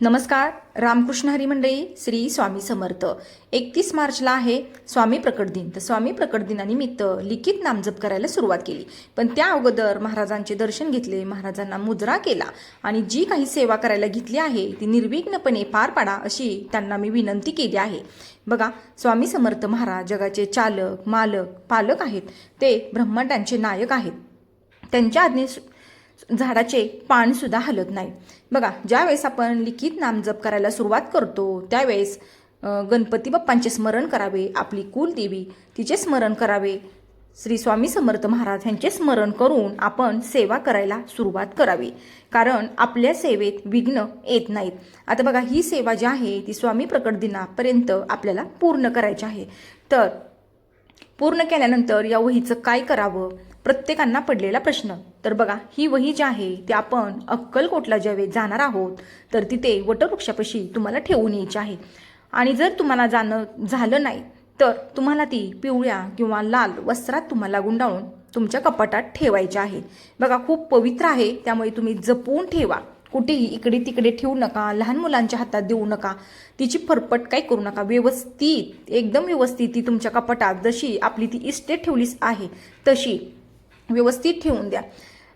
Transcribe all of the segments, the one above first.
नमस्कार रामकृष्ण हरी मंडळी श्री स्वामी समर्थ. एकतीस मार्चला आहे स्वामी प्रकट दिन. तर स्वामी प्रकट दिनानिमित्त लिखित नामजप करायला सुरुवात केली. पण त्या अगोदर महाराजांचे दर्शन घेतले महाराजांना मुजरा केला आणि जी काही सेवा करायला घेतली आहे ती निर्विघ्नपणे पार पाडा अशी त्यांना मी विनंती केली आहे. बघा स्वामी समर्थ महाराज जगाचे चालक मालक पालक आहेत. ते ब्रह्मांडांचे नायक आहेत. त्यांच्या आज्ञे झाडाचे पानसुद्धा हलत नाही. बघा ज्यावेळेस आपण लिखित नामजप करायला सुरुवात करतो त्यावेळेस गणपती बाप्पांचे स्मरण करावे आपली कुलदेवी तिचे स्मरण करावे. श्री स्वामी समर्थ महाराज यांचे स्मरण करून आपण सेवा करायला सुरुवात करावी. कारण आपल्या सेवेत विघ्न येत नाहीत. आता बघा ही सेवा जी आहे ती स्वामी प्रकट दिनापर्यंत आपल्याला पूर्ण करायची आहे. तर पूर्ण केल्यानंतर या वहीचं काय करावं? प्रत्येकांना पडलेला प्रश्न. तर बघा ही वही जी आहे ती आपण अक्कलकोटला ज्यावेळेस जाणार आहोत तर तिथे वटवृक्षापाशी तुम्हाला ठेवून यायची आहे. आणि जर तुम्हाला जाणं झालं नाही तर तुम्हाला ती पिवळ्या किंवा लाल वस्त्रात तुम्हाला गुंडाळून तुमच्या कपाटात ठेवायची आहे. बघा खूप पवित्र आहे त्यामुळे तुम्ही जपून ठेवा. कुठेही इकडे तिकडे ठेवू नका लहान मुलांच्या हातात देऊ नका. तिची फरफट काही करू नका. व्यवस्थित एकदम व्यवस्थित ती तुमच्या कपाटात जशी आपली ती इस्टेट ठेवलीच आहे तशी व्यवस्थित ठेवून द्या.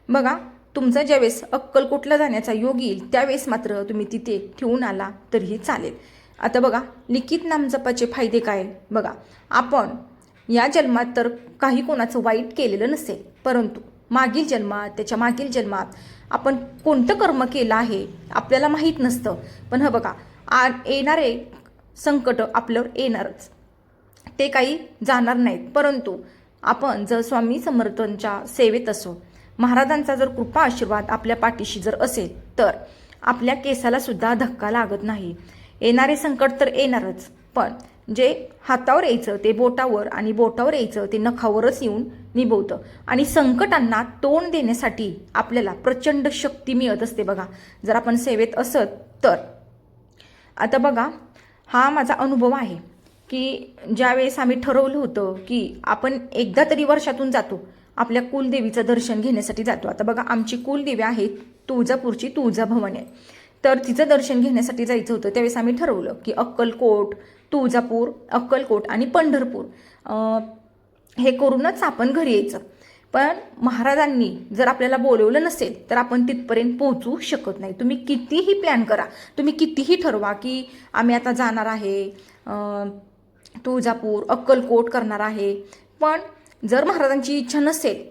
बघा तुमचा ज्यावेळेस अक्कलकोटला जाण्याचा योग येईल त्यावेळेस मात्र तुम्ही तिथे ठेवून आला तरीही चालेल. आता बघा लिखित नामजपाचे फायदे काय? बघा आपण या जन्मात तर काही कोणाचं वाईट केलेलं नसेल परंतु मागील जन्मात त्याच्या मागील जन्मात आपण कोणतं कर्म केलं आहे आपल्याला माहीत नसतं. पण हं बघा आ येणारे संकट आपल्यावर येणारच. ते काही जाणार नाहीत. परंतु आपण जर स्वामी समर्थांच्या सेवेत असो महाराजांचा जर कृपा आशीर्वाद आपल्या पाठीशी जर असेल तर आपल्या केसाला सुद्धा धक्का लागत नाही. येणारे संकट तर येणारच पण जे हातावर यायचं ते बोटावर आणि बोटावर यायचं ते नखावरच येऊन निभवतं. आणि संकटांना तोंड देण्यासाठी आपल्याला प्रचंड शक्ती मिळत असते बघा. जर आपण सेवेत असत तर. आता बघा हा माझा अनुभव आहे. की ज्यावेळेस आम्ही ठरवलं होतं की आपण एकदा तरी वर्षातून जातो आपल्या कुलदेवीचं दर्शन घेण्यासाठी जातो. आता बघा आमची कुलदेवी आहे तुळजापूरची तुळजाभवानी आहे. तर तिचं दर्शन घेण्यासाठी जायचं होतं. त्यावेळेस आम्ही ठरवलं की अक्कलकोट तुळजापूर अक्कलकोट आणि पंढरपूर हे करूनच आपण घरी यायचं. पण महाराजांनी जर आपल्याला बोलवलं नसेल तर आपण तिथपर्यंत पोहोचू शकत नाही. तुम्ही कितीही प्लॅन करा. तुम्ही कितीही ठरवा की आम्ही आता जाणार आहे. तुळजापूर अक्कलकोट करणार आहे. पण जर महाराजांची इच्छा नसेल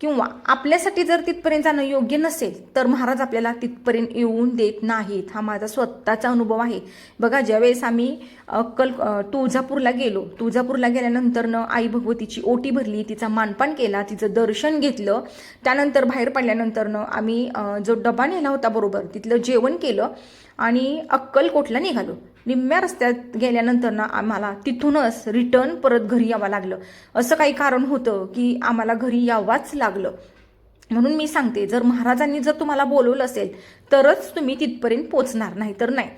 किंवा आपल्यासाठी जर तिथपर्यंत जाणं योग्य नसेल तर महाराज आपल्याला तिथपर्यंत येऊन देत नाहीत. हा माझा स्वतःचा अनुभव आहे. बघा ज्यावेळेस आम्ही अक्कल तुळजापूरला गेलो तुळजापूरला गेल्यानंतरनं आई भगवतीची ओटी भरली तिचा मानपान केला तिचं दर्शन घेतलं त्यानंतर बाहेर पडल्यानंतरनं आम्ही जो डबा नेला होता बरोबर तिथलं जेवण केलं आणि अक्कलकोटला निघालो. निम्म्या रस्त्यात गेल्यानंतर ना आम्हाला तिथूनच रिटर्न परत घरी यावं लागलं. असं काही कारण होतं की आम्हाला घरी यावाच लागलं. म्हणून मी सांगते जर महाराजांनी जर तुम्हाला बोलवलं असेल तरच तुम्ही तिथपर्यंत पोचणार नाही तर नाही.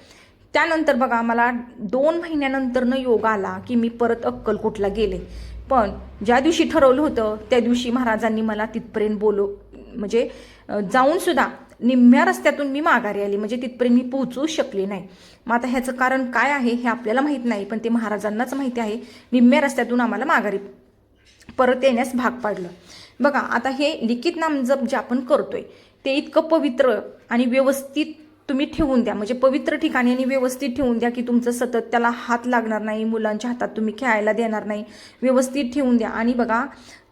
त्यानंतर बघा मला दोन महिन्यानंतरनं योग आला की मी परत अक्कलकोटला गेले. पण ज्या दिवशी ठरवलं होतं त्या दिवशी महाराजांनी मला तिथपर्यंत बोलव म्हणजे जाऊनसुद्धा जाऊन सुद्धा निम्म्या रस्त्यातून मी माघारी आली म्हणजे तिथपर्यंत मी पोहोचू शकले नाही. मग आता ह्याचं कारण काय आहे हे आपल्याला माहीत नाही पण ते महाराजांनाच माहिती आहे. निम्म्या रस्त्यातून आम्हाला माघारी परत येण्यास भाग पाडलं. बघा आता हे लिखित नामजप जे आपण करतोय ते इतकं पवित्र आणि व्यवस्थित तुम्ही ठेवून द्या. म्हणजे पवित्र ठिकाणी आणि व्यवस्थित ठेवून द्या की तुमचं सतत त्याला हात लागणार नाही मुलांच्या हातात तुम्ही खेळायला देणार नाही. व्यवस्थित ठेवून द्या. आणि बघा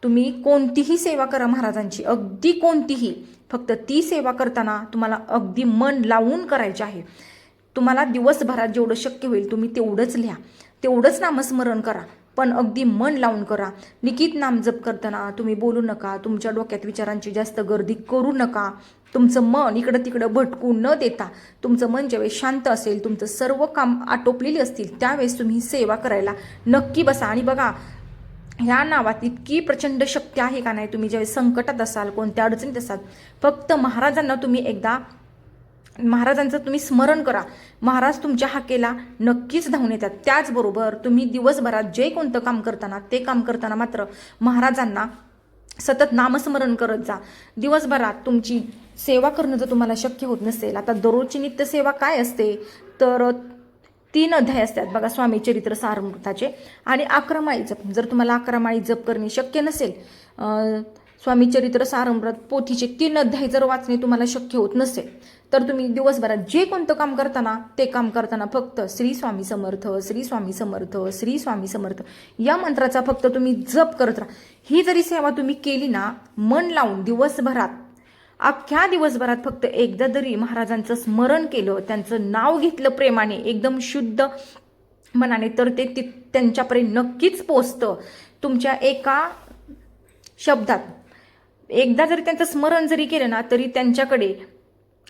तुम्ही कोणतीही सेवा करा महाराजांची. अगदी कोणतीही. फक्त ती सेवा करताना तुम्हाला अगदी मन लावून करायचे आहे. तुम्हाला दिवसभरात जेवढं शक्य होईल तुम्ही तेवढंच लिहा. तेवढंच नामस्मरण करा. पण अगदी मन लावून करा. लिखित नाम जप करताना तुम्ही बोलू नका. तुमच्या डोक्यात विचारांची जास्त गर्दी करू नका. तुमचं मन इकडं तिकडं भटकू न देता तुमचं मन ज्यावेळेस शांत असेल तुमचं सर्व काम आटोपलेली असतील त्यावेळेस तुम्ही सेवा करायला नक्की बसा. आणि बघा ह्या नावात इतकी प्रचंड शक्ती आहे का नाही? तुम्ही ज्यावेळी संकटात असाल कोणत्या अडचणीत असाल फक्त महाराजांना तुम्ही एकदा महाराजांचं तुम्ही स्मरण करा. महाराज तुमच्या हाकेला नक्कीच धावून येतात. त्याचबरोबर तुम्ही दिवसभरात जे कोणतं काम करताना ते काम करताना मात्र महाराजांना सतत नामस्मरण करत जा. दिवसभरात तुमची सेवा करणं जर तुम्हाला शक्य होत नसेल आता दररोजची नित्यसेवा काय असते? तर तीन अध्याय असतात. बघा स्वामी चरित्र सारमृताचे आणि अकरा माळी जप. जर तुम्हाला अकरा माळी जप करणे शक्य नसेल स्वामी चरित्र सारमृत पोथीचे तीन अध्याय जर वाचणे तुम्हाला शक्य होत नसेल तर तुम्ही दिवसभरात जे कोणतं काम करताना ते काम करताना फक्त श्री स्वामी समर्थ श्री स्वामी समर्थ श्री स्वामी समर्थ या मंत्राचा फक्त तुम्ही जप करत राहा. ही जरी सेवा तुम्ही केली ना मन लावून दिवसभरात अख्ख्या दिवसभरात फक्त एकदा जरी महाराजांचं स्मरण केलं त्यांचं नाव घेतलं प्रेमाने एकदम शुद्ध मनाने. तर ते ति त्यांच्यापर्यंत नक्कीच पोचतं. तुमच्या एका शब्दात एकदा जरी त्यांचं स्मरण जरी केलं ना तरी त्यांच्याकडे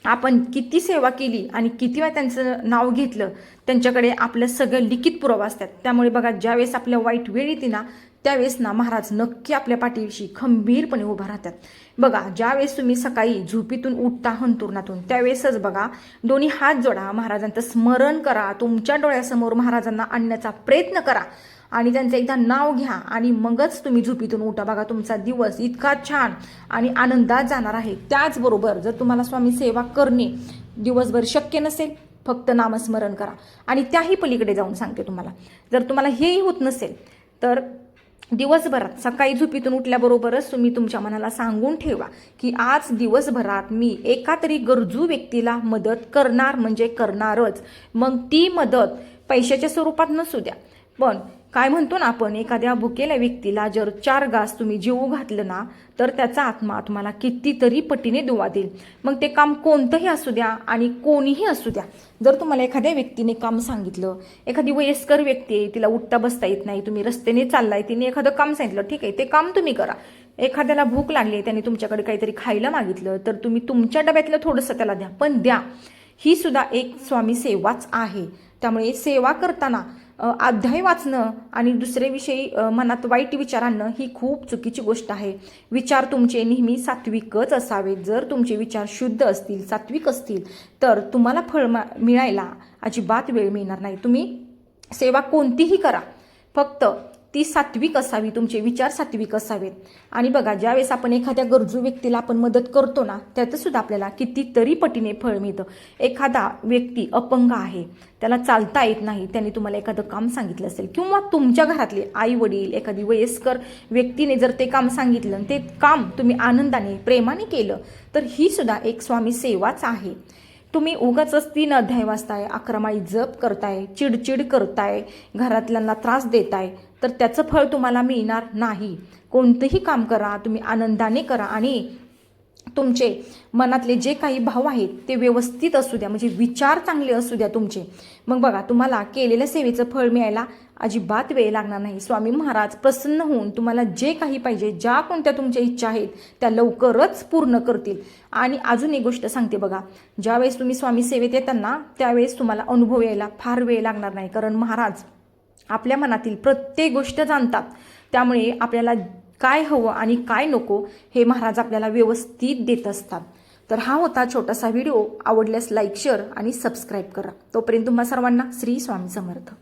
आपण किती सेवा केली आणि किती वेळा त्यांचं नाव घेतलं त्यांच्याकडे आपलं सगळं लिखित पुरावा असतात. त्यामुळे बघा ज्यावेळेस आपल्या वाईट वेळ येते ना त्यावेळेस ना महाराज नक्की आपल्या पाठीविषयी खंबीरपणे उभा राहतात. बघा ज्यावेळेस तुम्ही सकाळी झोपीतून उठता हंतुरणातून त्यावेळेसच बघा दोन्ही हात जोडा महाराजांचं स्मरण करा. तुमच्या डोळ्यासमोर महाराजांना आणण्याचा प्रयत्न करा आणि त्यांचं एकदा नाव घ्या आणि मगच तुम्ही झोपीतून उठा. बघा तुमचा दिवस इतका छान आणि आनंदात जाणार आहे. त्याचबरोबर जर तुम्हाला स्वामी सेवा करणे दिवसभर शक्य नसेल फक्त नामस्मरण करा. आणि त्याही पलीकडे जाऊन सांगते तुम्हाला. जर तुम्हाला हेही होत नसेल तर दिवसभरात सकाळी झोपीतून उठल्याबरोबरच तुम्ही तुमच्या मनाला सांगून ठेवा की आज दिवसभरात मी एका तरी गरजू व्यक्तीला मदत करणार म्हणजे करणारच. मग ती मदत पैशाच्या स्वरूपात नसू द्या. पण काय म्हणतो ना आपण एखाद्या भुकेल्या व्यक्तीला जर चार घास तुम्ही जीव घातलं ना तर त्याचा आत्मा तुम्हाला कितीतरी पटीने दुवा देईल. मग ते काम कोणतंही असू द्या आणि कोणीही असू द्या. जर तुम्हाला एखाद्या व्यक्तीने काम सांगितलं एखादी वयस्कर व्यक्ती आहे तिला उठता बसता येत नाही तुम्ही रस्त्याने चाललाय तिने एखादं काम सांगितलं ठीक आहे ते काम तुम्ही करा. एखाद्याला भूक लागली त्याने तुमच्याकडे काहीतरी खायला मागितलं तर तुम्ही तुमच्या डब्यातलं थोडंसं त्याला द्या पण द्या. ही सुद्धा एक स्वामी सेवाच आहे. त्यामुळे सेवा करताना अध्याय वाचणं आणि दुसऱ्याविषयी मनात वाईट विचार आणणं ही खूप चुकीची गोष्ट आहे. विचार तुमचे नेहमी सात्विकच असावेत. जर तुमचे विचार शुद्ध असतील सात्विक असतील तर तुम्हाला फळ मिळायला अजिबात वेळ मिळणार नाही. तुम्ही सेवा कोणतीही करा. फक्त ती सात्विक असावी तुमचे विचार सात्विक असावेत. आणि बघा ज्यावेळेस आपण एखाद्या गरजू व्यक्तीला आपण मदत करतो ना त्याचंसुद्धा आपल्याला कितीतरी पटीने फळ मिळतं. एखादा व्यक्ती अपंग आहे त्याला चालता येत नाही त्यांनी तुम्हाला एखादं काम सांगितलं असेल किंवा तुमच्या घरातले आई वडील एखादी वयस्कर व्यक्तीने जर ते काम सांगितलं ते काम तुम्ही आनंदाने प्रेमाने केलं तर ही सुद्धा एक स्वामी सेवाच आहे. तुम्ही उगाच तीन अध्याय वाचताय अकरामाळी जप करताय चिडचिड करताय घरातल्यांना त्रास देताय तर त्याचं फळ तुम्हाला मिळणार नाही. कोणतंही काम करा तुम्ही आनंदाने करा आणि तुमचे मनातले जे काही भाव आहेत ते व्यवस्थित असू द्या. म्हणजे विचार चांगले असू द्या तुमचे. मग बघा तुम्हाला केलेल्या सेवेचं फळ मिळायला अजिबात वेळ लागणार नाही. स्वामी महाराज प्रसन्न होऊन तुम्हाला जे काही पाहिजे ज्या कोणत्या तुमच्या इच्छा आहेत त्या लवकरच पूर्ण करतील. आणि अजून एक गोष्ट सांगते बघा ज्यावेळेस तुम्ही स्वामी सेवेत येताना त्यावेळेस तुम्हाला अनुभव यायला फार वेळ लागणार नाही. कारण महाराज आपल्या मनातील प्रत्येक गोष्ट जाणतात. त्यामुळे आपल्याला काय हवं आणि काय नको हे महाराज आपल्याला व्यवस्थित देत असतात. तर हा होता छोटासा व्हिडिओ. आवडल्यास लाईक शेअर आणि सबस्क्राईब करा. तोपर्यंत तुम्हा सर्वांना श्री स्वामी समर्थ.